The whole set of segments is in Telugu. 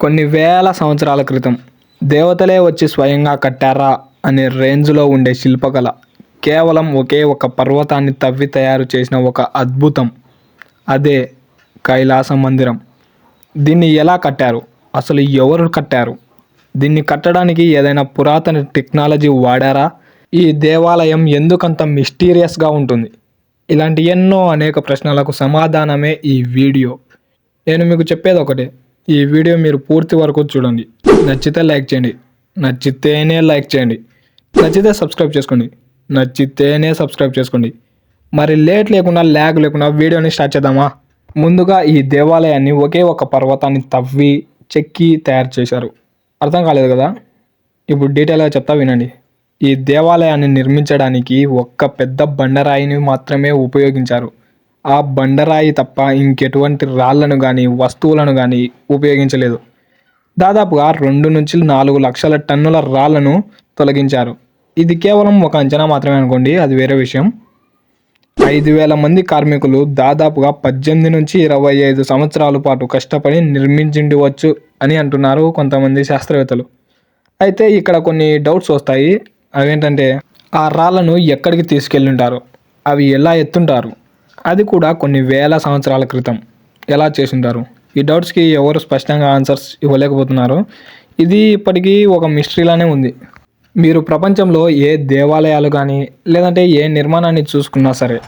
కొన్ని వేల సంవత్సరాల క్రితం దేవతలే వచ్చి స్వయంగా కట్టారా అనే రేంజ్లో ఉండే శిల్పకళ కేవలం ఒకే ఒక పర్వతాన్ని తవ్వి తయారు చేసిన ఒక అద్భుతం. అదే కైలాస మందిరం. దీన్ని ఎలా కట్టారు? అసలు ఎవరు కట్టారు? దీన్ని కట్టడానికి ఏదైనా పురాతన టెక్నాలజీ వాడారా? ఈ దేవాలయం ఎందుకంత మిస్టీరియస్గా ఉంటుంది? ఇలాంటి ఎన్నో అనేక ప్రశ్నలకు సమాధానమే ఈ వీడియో. నేను మీకు చెప్పేది ఒకటే. ఈ వీడియో మీరు పూర్తి వరకు చూడండి. నచ్చితే లైక్ చేయండి. నచ్చితేనే లైక్ చేయండి. నచ్చితే సబ్స్క్రైబ్ చేసుకోండి. నచ్చితేనే సబ్స్క్రైబ్ చేసుకోండి. మరి లేట్ లేకుండా ల్యాగ్ లేకుండా వీడియోని స్టార్ట్ చేద్దామా? ముందుగా ఈ దేవాలయాన్ని ఒకే ఒక పర్వతాన్ని తవ్వి చెక్కి తయారు చేశారు. అర్థం కాలేదు కదా? ఇప్పుడు డీటెయిల్గా చెప్తా వినండి. ఈ దేవాలయాన్ని నిర్మించడానికి ఒక్క పెద్ద బండరాయిని మాత్రమే ఉపయోగించారు. ఆ బండరాయి తప్ప ఇంకెటువంటి రాళ్ళను కానీ వస్తువులను కానీ ఉపయోగించలేదు. దాదాపుగా రెండు నుంచి నాలుగు లక్షల టన్నుల రాళ్ళను తొలగించారు. ఇది కేవలం ఒక అంచనా మాత్రమే అనుకోండి అది వేరే విషయం. ఐదు వేల మంది కార్మికులు దాదాపుగా పద్దెనిమిది నుంచి ఇరవై ఐదు సంవత్సరాల పాటు కష్టపడి నిర్మించిండవచ్చు అని అంటున్నారు కొంతమంది శాస్త్రవేత్తలు. అయితే ఇక్కడ కొన్ని డౌట్స్ వస్తాయి. అవేంటంటే ఆ రాళ్ళను ఎక్కడికి తీసుకెళ్ళుంటారు? అవి ఎలా ఎత్తుంటారు? అది కూడా కొన్ని వేల సంవత్సరాల క్రితం. ఎలా చేసుంటారు? ఈ డౌట్స్కి ఎవరు స్పష్టంగా ఆన్సర్స్ ఇవ్వలేకపోతున్నారు. ఇది ఇప్పటికీ ఒక మిస్టరీలానే ఉంది. మీరు ప్రపంచంలో ఏ దేవాలయాలు కానీ లేదంటే ఏ నిర్మాణాన్ని చూసుకున్నా సరే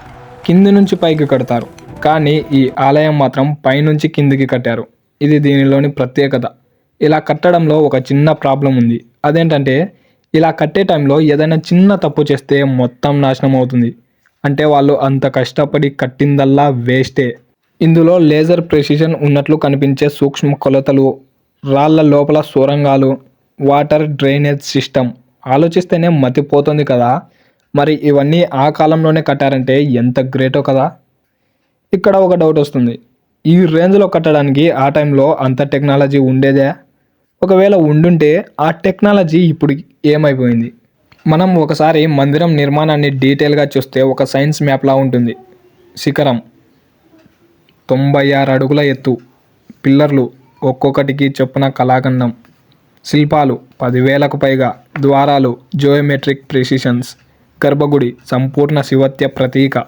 కింది నుంచి పైకి కడతారు. కానీ ఈ ఆలయం మాత్రం పైనుంచి కిందికి కట్టారు. ఇది దీనిలోని ప్రత్యేకత. ఇలా కట్టడంలో ఒక చిన్న ప్రాబ్లం ఉంది. అదేంటంటే ఇలా కట్టే టైంలో ఏదైనా చిన్న తప్పు చేస్తే మొత్తం నాశనం అవుతుంది. అంటే వాళ్ళు అంత కష్టపడి కట్టిందల్లా వేస్టే. ఇందులో లేజర్ ప్రెసిషన్ ఉన్నట్లు కనిపించే సూక్ష్మ కొలతలు రాళ్ళ లోపల సొరంగాలు వాటర్ డ్రైనేజ్ సిస్టమ్ ఆలోచిస్తేనే మతిపోతుంది కదా. మరి ఇవన్నీ ఆ కాలంలోనే కట్టారంటే ఎంత గ్రేటో కదా. ఇక్కడ ఒక డౌట్ వస్తుంది. ఈ రేంజ్లో కట్టడానికి ఆ టైంలో అంత టెక్నాలజీ ఉండేదే? ఒకవేళ ఉండుంటే ఆ టెక్నాలజీ ఇప్పుడు ఏమైపోయింది? మనం ఒకసారి మందిరం నిర్మాణాన్ని డీటెయిల్గా చూస్తే ఒక సైన్స్ మ్యాప్లా ఉంటుంది. శిఖరం తొంభై ఆరు అడుగుల ఎత్తు. పిల్లర్లు ఒక్కొక్కటికి చొప్పున కళాఖండం. శిల్పాలు పదివేలకు పైగా. ద్వారాలు జియోమెట్రిక్ ప్రెసిషన్స్. గర్భగుడి సంపూర్ణ శివత్య ప్రతీక.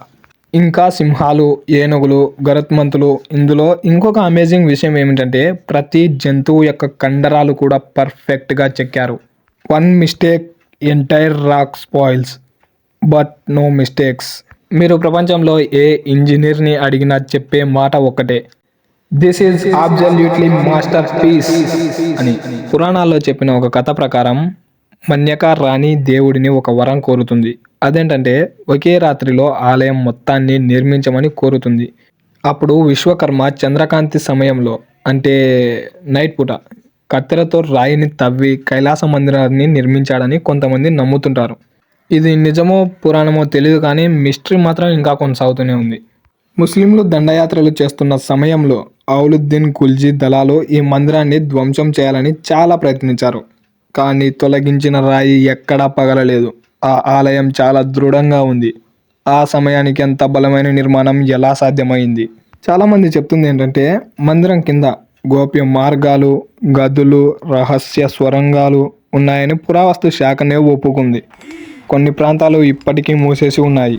ఇంకా సింహాలు ఏనుగులు గరుత్మంతులు. ఇందులో ఇంకొక అమేజింగ్ విషయం ఏమిటంటే ప్రతి జంతువు యొక్క కండరాలు కూడా పర్ఫెక్ట్గా చెక్కారు. One mistake entire rock spoils but no mistakes మీరు ప్రపంచంలో ఏ ఇంజనీర్ని అడిగినా చెప్పే మాట ఒక్కటే. This is absolutely masterpiece అని పురాణాల్లో చెప్పిన ఒక కథ ప్రకారం మన్యక రాణి దేవుడిని ఒక వరం కోరుతుంది. అదేంటంటే ఒకే రాత్రిలో ఆలయం మొత్తాన్ని నిర్మించమని కోరుతుంది. అప్పుడు విశ్వకర్మ చంద్రకాంతి సమయంలో అంటే నైట్ పూట కత్తెరతో రాయిని తవ్వి కైలాస మందిరాన్ని నిర్మించాడని కొంతమంది నమ్ముతుంటారు. ఇది నిజమో పురాణమో తెలియదు కానీ మిస్టరీ మాత్రం ఇంకా కొనసాగుతూనే ఉంది. ముస్లింలు దండయాత్రలు చేస్తున్న సమయంలో ఔలుద్దీన్ ఖుల్జీ దళాలు ఈ మందిరాన్ని ధ్వంసం చేయాలని చాలా ప్రయత్నించారు. కానీ తొలగించిన రాయి ఎక్కడా పగలలేదు. ఆ ఆలయం చాలా దృఢంగా ఉంది. ఆ సమయానికి అంత బలమైన నిర్మాణం ఎలా సాధ్యమైంది? చాలామంది చెప్తుంది ఏంటంటే మందిరం కింద గోప్య మార్గాలు గదులు రహస్య స్వరంగాలు ఉన్నాయని పురావస్తు శాఖనే ఒప్పుకుంది. కొన్ని ప్రాంతాలు ఇప్పటికీ మూసేసి ఉన్నాయి.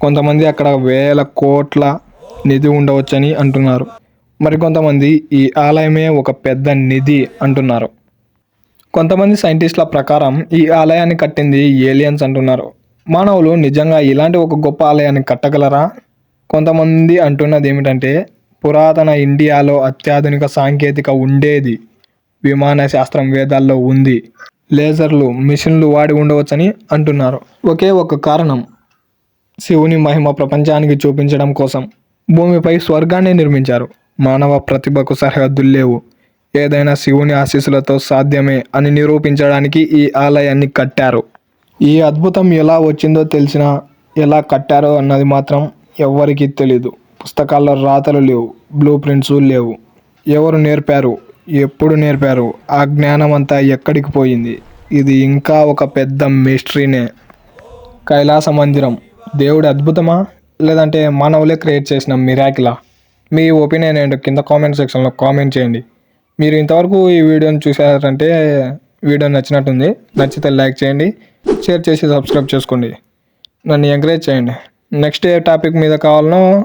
కొంతమంది అక్కడ వేల కోట్ల నిధి ఉండవచ్చని అంటున్నారు. మరికొంతమంది ఈ ఆలయమే ఒక పెద్ద నిధి అంటున్నారు. కొంతమంది సైంటిస్టుల ప్రకారం ఈ ఆలయాన్ని కట్టింది ఏలియన్స్ అంటున్నారు. మానవులు నిజంగా ఇలాంటి ఒక గొప్ప ఆలయాన్ని కట్టగలరా? కొంతమంది అంటున్నది ఏమిటంటే పురాతన ఇండియాలో అత్యాధునిక సాంకేతిక ఉండేది. విమాన శాస్త్రం వేదాల్లో ఉంది. లేజర్లు మిషన్లు వాడి ఉండవచ్చని అంటున్నారు. ఒకే ఒక కారణం. శివుని మహిమ ప్రపంచానికి చూపించడం కోసం. భూమిపై స్వర్గాన్ని నిర్మించారు. మానవ ప్రతిభకు సరిహద్దులు లేవు. ఏదైనా శివుని ఆశీస్సులతో సాధ్యమే అని నిరూపించడానికి ఈ ఆలయాన్ని కట్టారు. ఈ అద్భుతం ఎలా వచ్చిందో తెలిసినా ఎలా కట్టారో అన్నది మాత్రం ఎవ్వరికీ తెలీదు. పుస్తకాల్లో రాతలు లేవు బ్లూ ప్రింట్స్ లేవు. ఎవరు నేర్పారు? ఎప్పుడు నేర్పారు? ఆ జ్ఞానం అంతా ఎక్కడికి పోయింది? ఇది ఇంకా ఒక పెద్ద మిస్టరీనే కైలాస మందిరం. దేవుడు అద్భుతమా? లేదంటే మానవులే క్రియేట్ చేసిన మిరాకిలా మీ ఒపీనియన్ ఏంటో కింద కామెంట్ సెక్షన్లో కామెంట్ చేయండి. మీరు ఇంతవరకు ఈ వీడియోని చూసారంటే వీడియో నచ్చినట్టుంది. నచ్చితే లైక్ చేయండి. షేర్ చేసి సబ్స్క్రైబ్ చేసుకోండి. నన్ను ఎంకరేజ్ చేయండి. నెక్స్ట్ ఏ టాపిక్ మీద కావాలనో